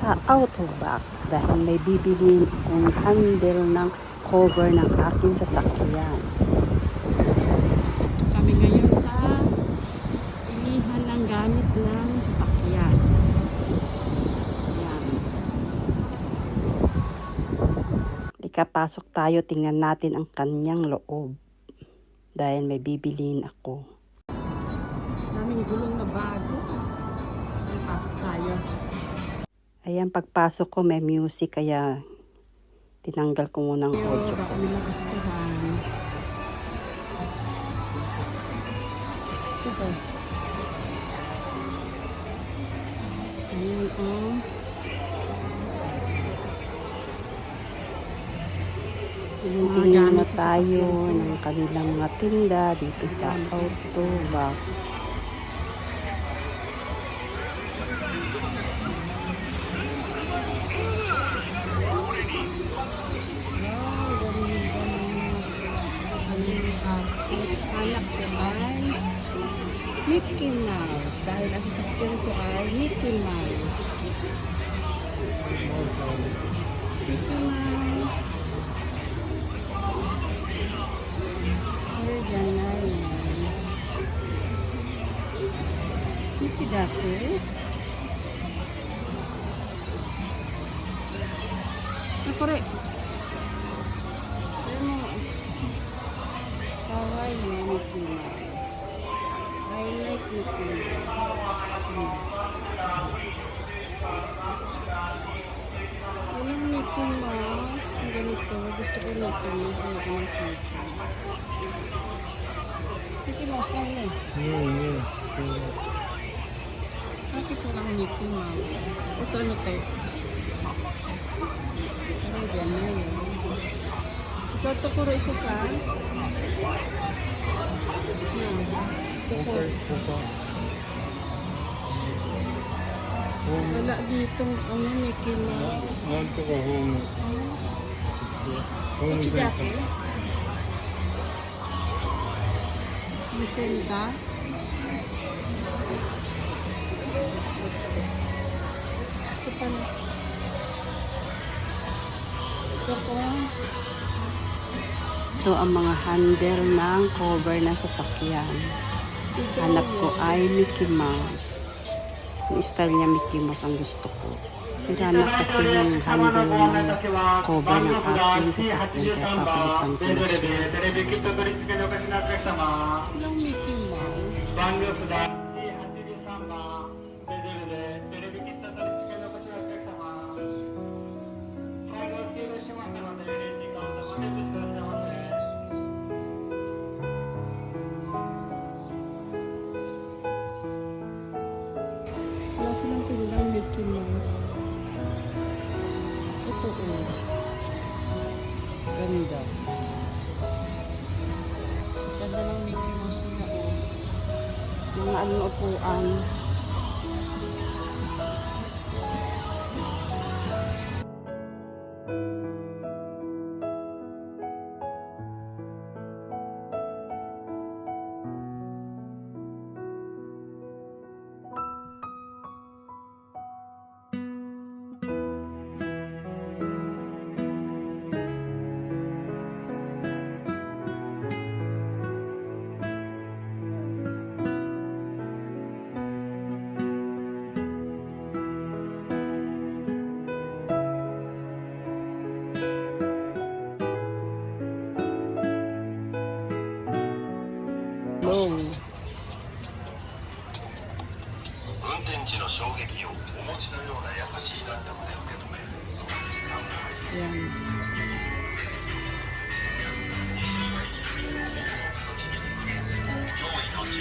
sa auto box dahil may bibilin kong handle ng cover ng aking sasakyan. Kami ngayon sa ilihan ng gamit ng sasakyan. Yan. Ikapasok tayo, tingnan natin ang kanyang loob. Dahil may bibilin ako. Daming gulong Ayan, pagpasok ko may music kaya tinanggal ko muna ang audio. Ba? Ayan, oh. Tingnan na tayo ng kanilang mga tinda dito sa auto box. Anak ko ay Mickey Mouse. Dahil ang sasakyan ko ay Mickey Mouse. Mickey Mouse. Ay, dyan na yan. City Duster. Ah, correct. Kawaii na Mickey Mouse. I like Mickey Mouse. Hmm. Walang Mickey Mouse. Ang ganito. Gusto ko Mickey Mouse. Ayoko ng Mickey. Mickey Mouse lang eh. Bakit walang Mickey Mouse? Ito ano to? Ay, dyan na yun. Ikaw to kuro iko ka? Hmm. Kuko. Wala ditong ano, Mickey Mouse. So, tukuro ito ka. Tukuro. Wala ditong ano may kilo. Nandito ko home. Home. Kuchidaki. Vicenta. Ito pala. Ito ko. Ito ang mga handle ng cover ng sasakyan. Hanap ko ay Mickey Mouse. Yung style niya Mickey Mouse ang gusto ko. Sira na kasi yung handle ng cover ng aking sasakyan kaya papalitan ko na siya. テレ Mouse. Ito oh. Ganda. Ganda ng Mickey Mouse nila oh. Mga ano upuan. Long.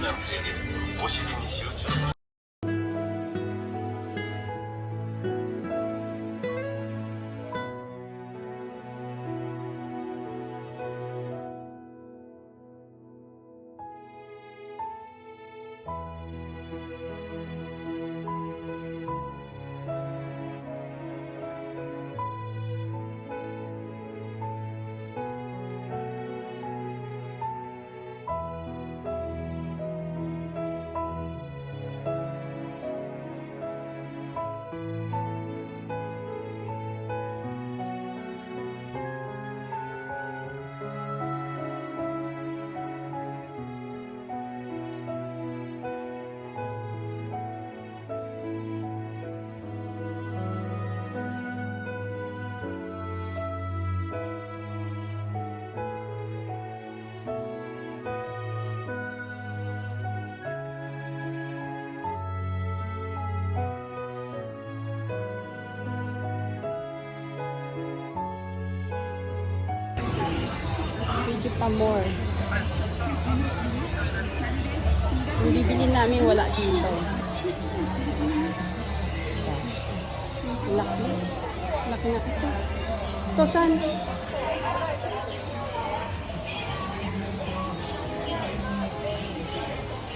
お尻に集中。Pa more. Yung bibili namin wala dito. Laki. Laki na ito. Ito saan?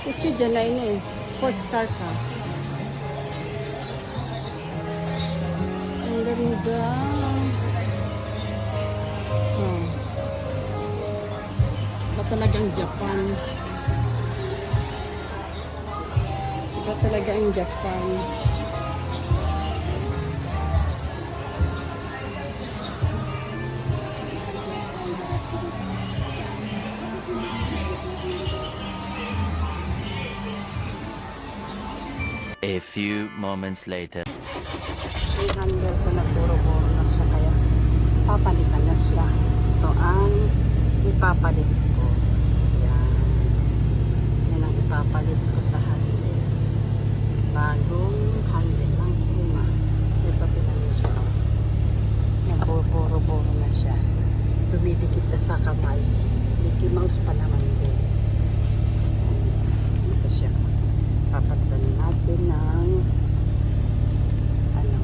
Ito dyan na eh. Sports car ka. Ang ganda. Talagang Japan? Ba talaga ang Japan? A few moments later. Handle ko na puro-puro na siya kaya papalitan na siya. Ito ang ipapalit ko. Yan. Yan ang ipapalit ko sa handle. Bagong handle lang kuma. Ito pinano siya. Nagpuro-puro na siya. Dumidikit na sa kamay. Mickey Mouse pa naman din. Ito siya. Papalitan natin ng ano,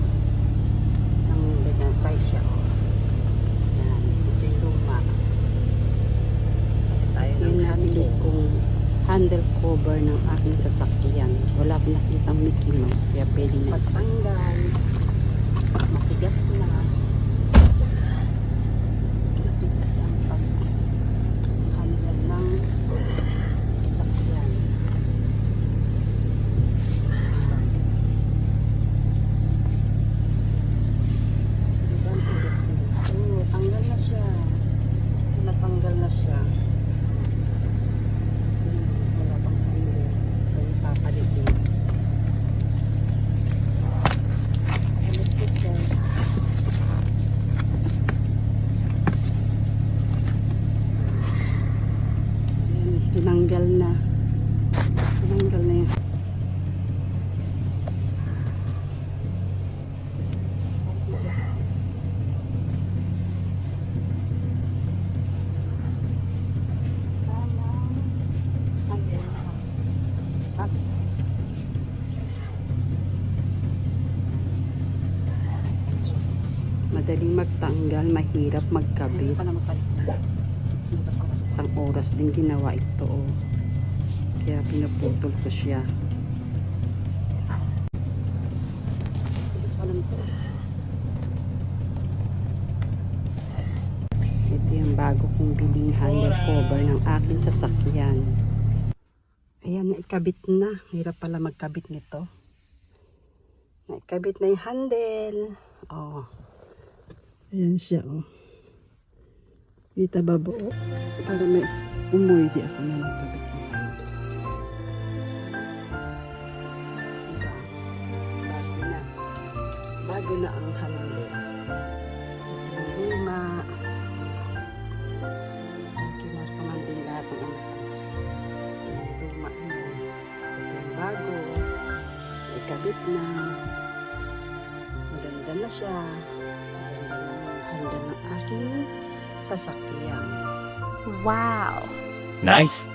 ang ganyan size siya. Oh. Yan, ito yung luma. Yung nabili kong handle cover ng aking sasakyan. Wala akong nakitang Mickey Mouse, kaya pwede na patanggal. Matigas na. Matigas ang pag handle ng sasakyan. Diba ang tigas niya? Oo, tanggal na siya. Natanggal na siya. Hmm, Wala pang handle. Ito yung papalit din. Papalit ko siya. Ayan, tinanggal na. Tinanggal na yun. Madaling magtanggal, mahirap magkabit. Isang oras din ginawa ito. Oh. Kaya pinuputol ko siya. Ito yung bago kong biling handle cover ng aking sasakyan. Ayan, naikabit na. Hirap pala magkabit nito. Naikabit na yung handle. Oh. Ayan siya, oh. Kita ba buo? Para may umuwi di ako na ng. Diba? Bago na. Ang handle. Ito yung luma. Mouse pa man din lahat ng anak ko. Yung luma. Ito yung bago. Ikabit na. Maganda na siya. Maganda na ang handa ng aking sasakyan. Wow! Nice!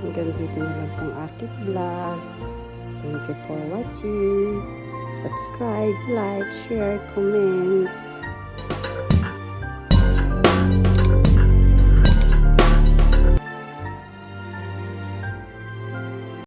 Hanggang dito na lang pong aking vlog. Thank you for watching. Subscribe, like, share, comment.